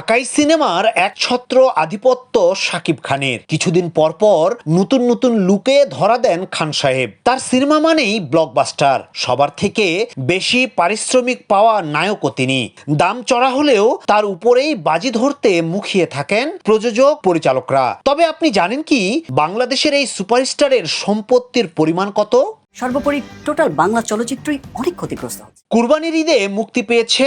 ঢাকাই সিনেমার এক ছত্র আধিপত্য শাকিব খানের। কিছুদিন পর পর নতুন নতুন লুকে ধরা দেন খান সাহেব। তার সিনেমা মানেই ব্লকবাস্টার সবার থেকে বেশি পারিশ্রমিক পাওয়া নায়কও তিনি। দাম চড়া হলেও তার উপরেই বাজি ধরতে মুখিয়ে থাকেন প্রযোজক, পরিচালকরা। তবে আপনি জানেন কি, বাংলাদেশের এই সুপারস্টারের সম্পত্তির পরিমাণ কত? সর্বোপরি টোটাল বাংলা চলচ্চিত্রই অনেক ক্ষতিগ্রস্ত হচ্ছে। কুরবানির ঈদে মুক্তি পেয়েছে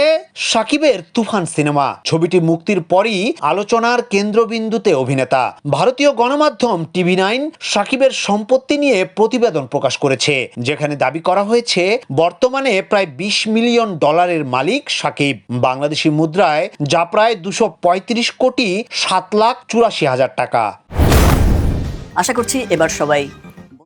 সাকিবের তুফান সিনেমা। ছবিটি মুক্তির পরই আলোচনার কেন্দ্রবিন্দুতে অভিনেতা। ভারতীয় গণমাধ্যম টিভি নাইন সাকিবের সম্পত্তি নিয়ে প্রতিবেদন প্রকাশ করেছে যেখানে দাবি করা হয়েছে বর্তমানে প্রায় বিশ মিলিয়ন ডলারের মালিক সাকিব। বাংলাদেশি মুদ্রায় যা প্রায় দুশো পঁয়ত্রিশ কোটি সাত লাখ চুরাশি হাজার টাকা। আশা করছি এবার সবাই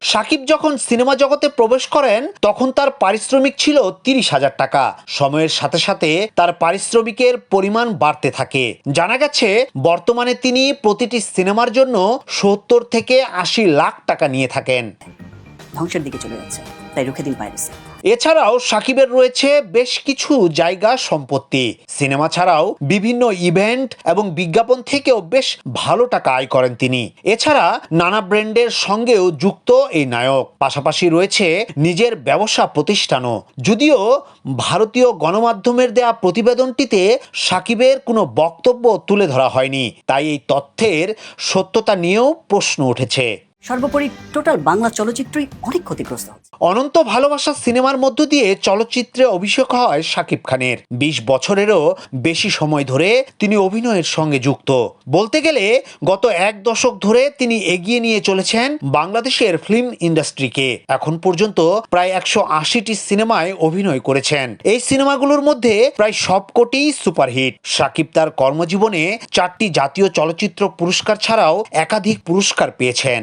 সাকিব যখন সিনেমা জগতে প্রবেশ করেন, তখন তার পারিশ্রমিক ছিল তিরিশ হাজার টাকা। সময়ের সাথে সাথে তার পারিশ্রমিকের পরিমাণ বাড়তে থাকে। জানা গেছে, বর্তমানে তিনি প্রতিটি সিনেমার জন্য সত্তর থেকে আশি লাখ টাকা নিয়ে থাকেন। ধ্বংসের দিকে চলে যাচ্ছে, তাই রুখে দিন পাইরেসি। এছাড়াও সাকিবের রয়েছে বেশ কিছু জায়গা সম্পত্তি। সিনেমা ছাড়াও বিভিন্ন ইভেন্ট এবং বিজ্ঞাপন থেকেও বেশ ভালো টাকা আয় করেন তিনি। এছাড়া নানা ব্র্যান্ডের সঙ্গেও যুক্ত এই নায়ক। পাশাপাশি রয়েছে নিজের ব্যবসা প্রতিষ্ঠানও। যদিও ভারতীয় গণমাধ্যমের দেয়া প্রতিবেদনটিতে সাকিবের কোনো বক্তব্য তুলে ধরা হয়নি, তাই এই তথ্যের সত্যতা নিয়েও প্রশ্ন উঠেছে। সর্বোপরি টোটাল বাংলা চলচ্চিত্রই অনেক ক্ষতিগ্রস্ত অনন্ত ভালোবাসা সিনেমার মধ্য দিয়ে চলচ্চিত্রে অভিষেক হয় শাকিব খানের। বিশ বছরেরও বেশি সময় ধরে তিনি অভিনয়ের সঙ্গে যুক্ত। বলতে গেলে গত এক দশক ধরে তিনি এগিয়ে নিয়ে চলেছেন বাংলাদেশের ফিল্ম ইন্ডাস্ট্রিকে। এখন পর্যন্ত প্রায় একশো আশিটি সিনেমায় অভিনয় করেছেন। এই সিনেমাগুলোর মধ্যে প্রায় সবকটি সুপারহিট। শাকিব তার কর্মজীবনে চারটি জাতীয় চলচ্চিত্র পুরস্কার ছাড়াও একাধিক পুরস্কার পেয়েছেন।